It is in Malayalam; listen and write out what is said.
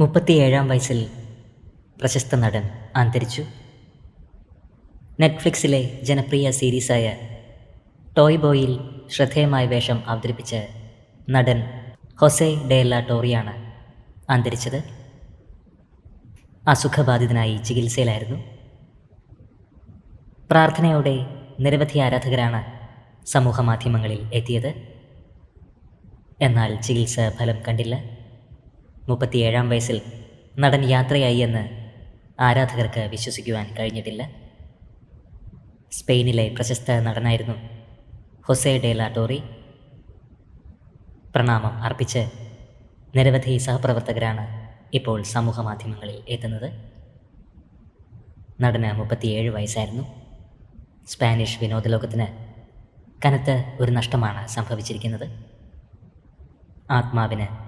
മുപ്പത്തിയേഴാം വയസ്സിൽ പ്രശസ്ത നടൻ അന്തരിച്ചു. നെറ്റ്ഫ്ലിക്സിലെ ജനപ്രിയ സീരീസായ ടോയ് ബോയിൽ ശ്രദ്ധേയമായ വേഷം അവതരിപ്പിച്ച നടൻ ഹൊസെ ഡേല ടോറിയാണ് അന്തരിച്ചത്. അസുഖബാധിതനായി ചികിത്സയിലായിരുന്നു. പ്രാർത്ഥനയോടെ നിരവധി ആരാധകരാണ് സമൂഹ മാധ്യമങ്ങളിൽ എത്തിയത്. എന്നാൽ ചികിത്സ ഫലം കണ്ടില്ല. മുപ്പത്തിയേഴാം വയസ്സിൽ നടൻ യാത്രയായി എന്ന് ആരാധകർക്ക് വിശ്വസിക്കുവാൻ കഴിഞ്ഞിട്ടില്ല. സ്പെയിനിലെ പ്രശസ്ത നടനായിരുന്നു ഹൊസെ ഡേല ടോറി. പ്രണാമം അർപ്പിച്ച് നിരവധി സഹപ്രവർത്തകരാണ് ഇപ്പോൾ സമൂഹ മാധ്യമങ്ങളിൽ എത്തുന്നത്. നടന് മുപ്പത്തിയേഴ് വയസ്സായിരുന്നു. സ്പാനിഷ് വിനോദലോകത്തിന് കനത്ത ഒരു നഷ്ടമാണ് സംഭവിച്ചിരിക്കുന്നത്. ആത്മാവിന്